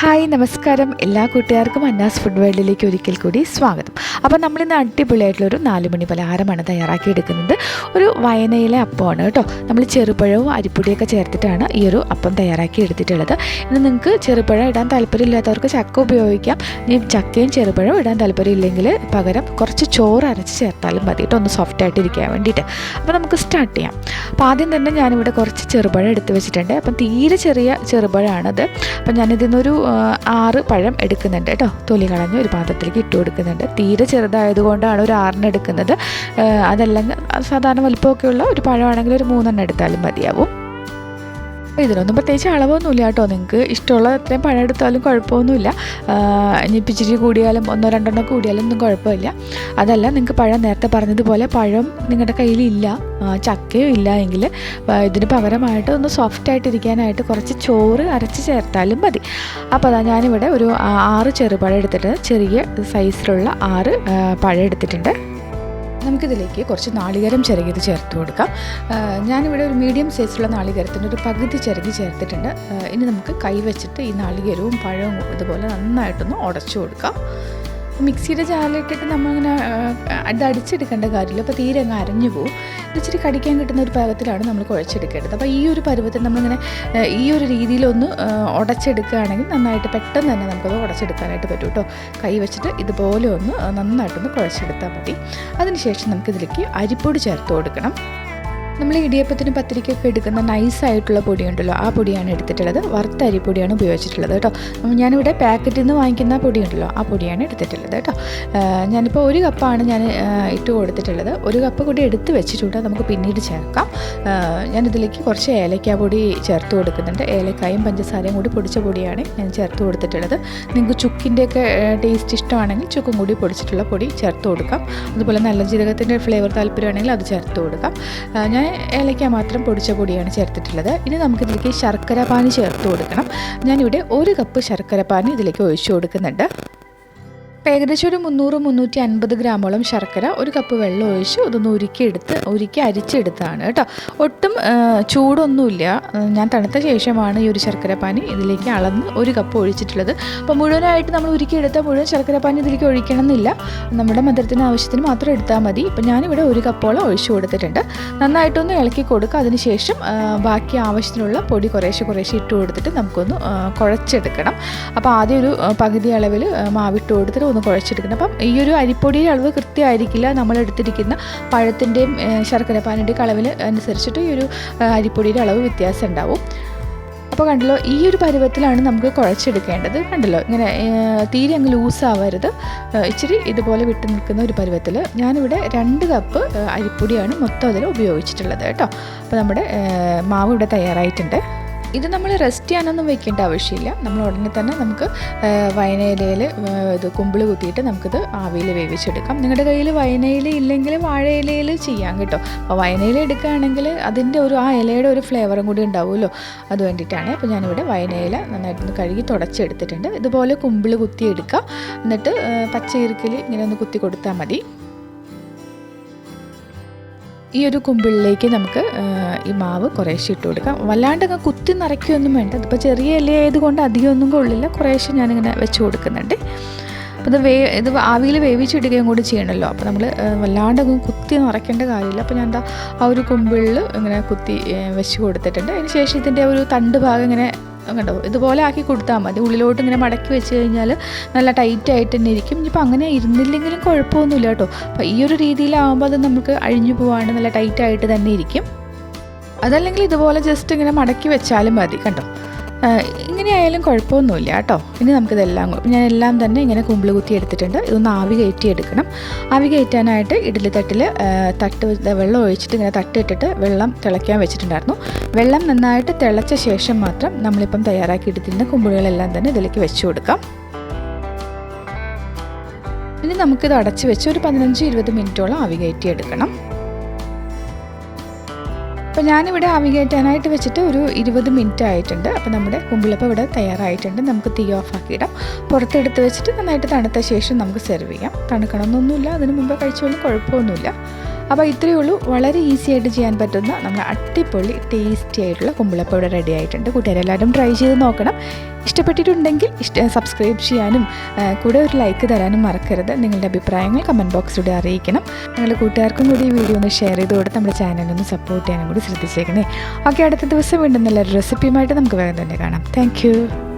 Hi നമസ്കാരം. എല്ലാ കൂട്ടുകാർക്കും അന്നാസ് ഫുഡ് വേൾഡിലേക്ക് ഒരിക്കൽ കൂടി സ്വാഗതം. അപ്പോൾ നമ്മളിന്ന് അടിപൊളിയായിട്ടുള്ളൊരു നാല് മണി പലഹാരമാണ് തയ്യാറാക്കി എടുക്കുന്നത് ഒരു വയനയിലെ അപ്പമാണ് കേട്ടോ. നമ്മൾ ചെറുപഴവും അരിപ്പൊടിയൊക്കെ ചേർത്തിട്ടാണ് ഈ ഒരു അപ്പം തയ്യാറാക്കി എടുത്തിട്ടുള്ളത് ഇന്ന് നിങ്ങൾക്ക് ചെറുപഴം ഇടാൻ താല്പര്യമില്ലാത്തവർക്ക് ചക്ക ഉപയോഗിക്കാം. ഇനി ചക്കയും ചെറുപഴവും ഇടാൻ താല്പര്യമില്ലെങ്കിൽ പകരം കുറച്ച് ചോറ് അരച്ച് ചേർത്താലും മതി കേട്ടോ. ഒന്ന് സോഫ്റ്റ് ആയിട്ട് ഇരിക്കാൻ വേണ്ടിയിട്ട്. അപ്പോൾ നമുക്ക് സ്റ്റാർട്ട് ചെയ്യാം. അപ്പോൾ ആദ്യം തന്നെ ഞാനിവിടെ കുറച്ച് ചെറുപഴം എടുത്ത് വെച്ചിട്ടുണ്ട്. അപ്പം തീരെ ചെറിയ ചെറുപഴമാണത്. അപ്പം ഞാനിതിന്നൊരു ആറ് പഴം എടുക്കുന്നുണ്ട് കേട്ടോ. തൊലി കളഞ്ഞ് ഒരു പാത്രത്തിലേക്ക് ഇട്ട് കൊടുക്കുന്നുണ്ട്. തീരെ ചെറുതായതുകൊണ്ടാണ് ഒരു ആറിന് എടുക്കുന്നത്. അതല്ലെങ്കിൽ സാധാരണ വലിപ്പമൊക്കെയുള്ള ഒരു പഴമാണെങ്കിൽ ഒരു മൂന്നെണ്ണം എടുത്താലും മതിയാവും. അപ്പോൾ ഇതിനൊന്നും പ്രത്യേകിച്ച് അളവൊന്നുമില്ല കേട്ടോ. നിങ്ങൾക്ക് ഇഷ്ടമുള്ള എത്രയും പഴം എടുത്താലും കുഴപ്പമൊന്നുമില്ല. ആ, ഇനിയിപ്പോൾ കൂടിയാലും ഒന്നോ രണ്ടെണ്ണോ കൂടിയാലും ഒന്നും കുഴപ്പമില്ല. അതല്ല നിങ്ങൾക്ക് പഴം നേരത്തെ പറഞ്ഞതുപോലെ പഴം നിങ്ങളുടെ കയ്യിലില്ല. ചക്കയും ഇല്ല എങ്കിൽ ഇതിന് പകരമായിട്ട് ഒന്ന് സോഫ്റ്റ് ആയിട്ടിരിക്കാനായിട്ട് കുറച്ച് ചോറ് അരച്ച് ചേർത്താലും മതി. അപ്പോൾ അതാ ഞാനിവിടെ ഒരു ആറ് ചെറുപഴം എടുത്തിട്ട് ചെറിയ സൈസിലുള്ള ആറ് പഴം എടുത്തിട്ടുണ്ട്. നമുക്കിതിലേക്ക് കുറച്ച് നാളികേരം ചിരകിയത് ചേർത്ത് കൊടുക്കാം. ഞാനിവിടെ ഒരു മീഡിയം സൈസുള്ള നാളികേരത്തിന്റെ ഒരു പകുതി ചിരകി ചേർത്തിട്ടുണ്ട്. ഇനി നമുക്ക് കൈവച്ചിട്ട് ഈ നാളികേരവും പഴവും ഇതുപോലെ നന്നായിട്ടൊന്ന് ഉടച്ചു കൊടുക്കാം. മിക്സിയുടെ ജാറിലിട്ടിട്ട് നമ്മളിങ്ങനെ അത് അടിച്ചെടുക്കേണ്ട കാര്യമില്ല. അപ്പോൾ തീരെ അങ്ങ് അരഞ്ഞു പോകും ഇച്ചിരി കടിക്കാൻ കിട്ടുന്ന ഒരു പാകത്തിലാണ് നമ്മൾ കുഴച്ചെടുക്കേണ്ടത്. അപ്പോൾ ഈ ഒരു പരുവത്തിൽ നമ്മളിങ്ങനെ ഈ ഒരു രീതിയിലൊന്ന് ഉടച്ചെടുക്കുകയാണെങ്കിൽ നന്നായിട്ട് പെട്ടെന്ന് തന്നെ നമുക്കത് ഉടച്ചെടുക്കാനായിട്ട് പറ്റും കേട്ടോ. കൈ വെച്ചിട്ട് ഇതുപോലെ ഒന്ന് നന്നായിട്ടൊന്ന് കുഴച്ചെടുത്താൽ മതി. അതിനുശേഷം നമുക്കിതിലേക്ക് അരിപ്പൊടി ചേർത്ത് കൊടുക്കണം. നമ്മൾ ഇടിയപ്പത്തിന് പത്തിരിക്കൊക്കെ എടുക്കുന്ന നൈസായിട്ടുള്ള പൊടിയുണ്ടല്ലോ ആ പൊടിയാണ് എടുത്തിട്ടുള്ളത്. വറുത്ത അരിപ്പൊടിയാണ് ഉപയോഗിച്ചിട്ടുള്ളത് കേട്ടോ. ഞാനിവിടെ പാക്കറ്റിൽ നിന്ന് വാങ്ങിക്കുന്ന പൊടിയുണ്ടല്ലോ ആ പൊടിയാണ് എടുത്തിട്ടുള്ളത് കേട്ടോ. ഞാനിപ്പോൾ ഒരു കപ്പാണ് ഞാൻ ഇട്ട് കൊടുത്തിട്ടുള്ളത്. ഒരു കപ്പ് കൂടി എടുത്ത് വെച്ചിട്ടുണ്ട് നമുക്ക് പിന്നീട് ചേർക്കാം. ഞാനിതിലേക്ക് കുറച്ച് ഏലക്കാ പൊടി ചേർത്ത് കൊടുക്കുന്നുണ്ട്. ഏലക്കായും പഞ്ചസാരയും കൂടി പൊടിച്ച പൊടിയാണ് ഞാൻ ചേർത്ത് കൊടുത്തിട്ടുള്ളത്. നിങ്ങൾക്ക് ചുക്കിന്റെയൊക്കെ ടേസ്റ്റ് ഇഷ്ടമാണെങ്കിൽ ചുക്കും കൂടി പൊടിച്ചിട്ടുള്ള പൊടി ചേർത്ത് കൊടുക്കാം. അതുപോലെ നല്ല ജീരകത്തിന്റെ ഫ്ലേവർ താല്പര്യമാണെങ്കിൽ അത് ചേർത്ത് കൊടുക്കാം. ഞാൻ ഏലക്ക മാത്രം പൊടിച്ച പൊടിയാണ് ചേർത്തിട്ടുള്ളത്. ഇനി നമുക്കിതിലേക്ക് ശർക്കര പാനി ചേർത്ത് കൊടുക്കണം. ഞാനിവിടെ ഒരു കപ്പ് ശർക്കര പാനി ഇതിലേക്ക് ഒഴിച്ചു കൊടുക്കുന്നുണ്ട്. ഏകദേശം ഒരു മുന്നൂറ് മുന്നൂറ്റി അൻപത് ഗ്രാമോളം ശർക്കര ഒരു കപ്പ് വെള്ളം ഒഴിച്ച് അതൊന്ന് ഉരുക്കിയെടുത്ത് ഉരുക്കി അരിച്ചെടുത്താണ് കേട്ടോ. ഒട്ടും ചൂടൊന്നുമില്ല. ഞാൻ തണുത്ത ശേഷമാണ് ഈ ഒരു ശർക്കര പാനി ഇതിലേക്ക് അളന്ന് ഒരു കപ്പ് ഒഴിച്ചിട്ടുള്ളത്. അപ്പോൾ മുഴുവനായിട്ട് നമ്മൾ ഉരുക്കിയെടുത്ത മുഴുവൻ ശർക്കര പാനി ഇതിലേക്ക് ഒഴിക്കണം എന്നില്ല നമ്മുടെ മധുരത്തിന് ആവശ്യത്തിന് മാത്രം എടുത്താൽ മതി. ഇപ്പം ഞാനിവിടെ ഒരു കപ്പോളം ഒഴിച്ചു കൊടുത്തിട്ടുണ്ട്. നന്നായിട്ടൊന്ന് ഇളക്കി കൊടുക്കുക അതിനുശേഷം ബാക്കി ആവശ്യത്തിനുള്ള പൊടി കുറേശ്ശെ കുറേശ്ശെ ഇട്ട് കൊടുത്തിട്ട് നമുക്കൊന്ന് കുഴച്ചെടുക്കണം. അപ്പോൾ ആദ്യം ഒരു പകുതി അളവിൽ മാവിട്ട് കൊടുത്തിട്ട് ഒന്ന് കുഴച്ചെടുക്കണം അപ്പം ഈ ഒരു അരിപ്പൊടിയുടെ അളവ് കൃത്യമായിരിക്കില്ല. നമ്മൾ എടുത്തിരിക്കുന്ന പഴത്തിന്റെയും ശർക്കരപ്പാനിന്റെയും അളവിൽ അനുസരിച്ചിട്ട് ഈ ഒരു അരിപ്പൊടിയുടെ അളവ് വ്യത്യാസം ഉണ്ടാവും. അപ്പോൾ കണ്ടല്ലോ ഈ ഒരു പരുവത്തിലാണ് നമുക്ക് കുഴച്ചെടുക്കേണ്ടത്. കണ്ടല്ലോ ഇങ്ങനെ തീരെ അങ്ങ് ലൂസാവരുത് ഇച്ചിരി ഇതുപോലെ വിട്ട് നിൽക്കുന്ന ഒരു പരുവത്തിൽ ഞാനിവിടെ രണ്ട് കപ്പ് അരിപ്പൊടിയാണ് മൊത്തം അതിൽ ഉപയോഗിച്ചിട്ടുള്ളത് കേട്ടോ. അപ്പോൾ നമ്മുടെ മാവ് ഇവിടെ തയ്യാറായിട്ടുണ്ട്. ഇത് നമ്മൾ റെസ്റ്റ് ചെയ്യാനൊന്നും വെക്കേണ്ട ആവശ്യമില്ല. നമ്മൾ ഉടനെ തന്നെ നമുക്ക് വയനയിലയിൽ ഇത് കുമ്പിൾ കുത്തിയിട്ട് നമുക്കിത് ആവിയിൽ വേവിച്ചെടുക്കാം. നിങ്ങളുടെ കയ്യിൽ വയനയില ഇല്ലെങ്കിൽ വാഴയിലയിൽ ചെയ്യാം കേട്ടോ. അപ്പോൾ വയനയില എടുക്കുകയാണെങ്കിൽ അതിന്റെ ഒരു ആ ഇലയുടെ ഒരു ഫ്ലേവറും കൂടി ഉണ്ടാവുമല്ലോ. അത് വേണ്ടിയിട്ടാണ് അപ്പോൾ ഞാനിവിടെ വയനയില നന്നായിട്ടൊന്ന് കഴുകി തുടച്ചെടുത്തിട്ടുണ്ട്. ഇതുപോലെ കുമ്പിൾ കുത്തിയെടുക്കുക എന്നിട്ട് ആ, ഇങ്ങനെ ഒന്ന് കുത്തി കൊടുത്താൽ മതി. ഈ ഒരു കുമ്പിളിലേക്ക് നമുക്ക് ഈ മാവ് കുറേശ്ശെ ഇട്ട് കൊടുക്കാം. വല്ലാണ്ട് അങ്ങ് കുത്തി നിറയ്ക്കുകയൊന്നും വേണ്ട. ഇതിപ്പോൾ ചെറിയ ഇല ആയതുകൊണ്ട് അധികമൊന്നും കൊള്ളില്ല. കുറേശ്ശെ ഞാനിങ്ങനെ വെച്ച് കൊടുക്കുന്നുണ്ട്. അപ്പോൾ ഇത് വേ ഇത് ആവിയിൽ വേവിച്ചിടുകയും കൂടി ചെയ്യണമല്ലോ. അപ്പോൾ നമ്മൾ വല്ലാണ്ട് കുത്തി നിറയ്ക്കേണ്ട കാര്യമില്ല. അപ്പോൾ ഞാൻ എന്താ ആ ഒരു കുമ്പിളിൽ ഇങ്ങനെ കുത്തി വെച്ച് കൊടുത്തിട്ടുണ്ട്. അതിന് ശേഷം ഇതിന്റെ ഒരു തണ്ട് ഭാഗം ഇങ്ങനെ കണ്ടോ? ഇതുപോലെ ആക്കി കൊടുത്താൽ മതി. ഉള്ളിലോട്ട് ഇങ്ങനെ മടക്കി വെച്ച് കഴിഞ്ഞാൽ നല്ല ടൈറ്റ് ആയിട്ട് തന്നെ ഇരിക്കും. ഇനിയിപ്പോൾ അങ്ങനെ ഇരുന്നില്ലെങ്കിലും കുഴപ്പമൊന്നുമില്ല കേട്ടോ. അപ്പോൾ ഈ ഒരു രീതിയിലാവുമ്പോൾ അത് നമുക്ക് അഴിഞ്ഞു പോകാണ്ട് നല്ല ടൈറ്റ് ആയിട്ട് തന്നെ ഇരിക്കും. അതല്ലെങ്കിൽ ഇതുപോലെ ജസ്റ്റ് ഇങ്ങനെ മടക്കി വെച്ചാലും മതി. കണ്ടോ? ആ, ഇങ്ങനെ ആയാലും കുഴപ്പമൊന്നുമില്ല കേട്ടോ. ഇനി നമുക്കിതെല്ലാം ഞാൻ എല്ലാം തന്നെ ഇങ്ങനെ കുമ്പിൾ കുത്തി എടുത്തിട്ടുണ്ട്. ഇതൊന്ന് ആവി കയറ്റി എടുക്കണം ആവി കയറ്റാനായിട്ട് ഇഡ്ഡലി തട്ടിൽ തട്ട് വെള്ളം ഒഴിച്ചിട്ട് ഇങ്ങനെ തട്ടിട്ടിട്ട് വെള്ളം തിളയ്ക്കാൻ വെച്ചിട്ടുണ്ടായിരുന്നു. വെള്ളം നന്നായിട്ട് തിളച്ച ശേഷം മാത്രം നമ്മളിപ്പം തയ്യാറാക്കി എടുത്തിരുന്ന കുമ്പിളുകളെല്ലാം തന്നെ ഇതിലേക്ക് വെച്ചു കൊടുക്കാം. ഇനി നമുക്കിത് അടച്ചു വെച്ച് ഒരു പതിനഞ്ച് ഇരുപത് മിനിറ്റോളം ആവി കയറ്റി എടുക്കണം അപ്പോൾ ഞാനിവിടെ ആവി കയറ്റാനായിട്ട് വെച്ചിട്ട് ഒരു ഇരുപത് മിനിറ്റ് ആയിട്ടുണ്ട്. അപ്പോൾ നമ്മുടെ കുമ്പിളപ്പം ഇവിടെ തയ്യാറായിട്ടുണ്ട്. നമുക്ക് തീ ഓഫ് ആക്കിയിടാം. പുറത്തെടുത്ത് വെച്ചിട്ട് നന്നായിട്ട് തണുത്ത ശേഷം നമുക്ക് സെർവ് ചെയ്യാം. തണുക്കണമെന്നൊന്നുമില്ല അതിന് മുമ്പ് കഴിച്ചുകൊണ്ട് കുഴപ്പമൊന്നുമില്ല. അപ്പോൾ ഇത്രയേ ഉള്ളൂ. വളരെ ഈസി ആയിട്ട് ചെയ്യാൻ പറ്റുന്ന നമ്മുടെ അട്ടിപ്പൊളി ടേസ്റ്റി ആയിട്ടുള്ള കുമ്പിളപ്പം ഇവിടെ റെഡി ആയിട്ടുണ്ട്. കൂട്ടുകാരെല്ലാവരും ട്രൈ ചെയ്ത് നോക്കണം. ഇഷ്ടപ്പെട്ടിട്ടുണ്ടെങ്കിൽ ഇഷ്ട സബ്സ്ക്രൈബ് ചെയ്യാനും കൂടെ ഒരു ലൈക്ക് തരാനും മറക്കരുത്. നിങ്ങളുടെ അഭിപ്രായങ്ങൾ കമന്റ് ബോക്സിലൂടെ അറിയിക്കണം. നിങ്ങളുടെ കൂട്ടുകാർക്കും കൂടി ഈ വീഡിയോ ഒന്ന് ഷെയർ ചെയ്ത് കൊടുത്ത് നമ്മുടെ ചാനലൊന്ന് സപ്പോർട്ട് ചെയ്യാനും കൂടി ശ്രദ്ധിച്ചേക്കണേ. ഓക്കെ അടുത്ത ദിവസം വീണ്ടും നല്ലൊരു റെസിപ്പിയുമായിട്ട് നമുക്ക് വേഗം തന്നെ കാണാം. താങ്ക്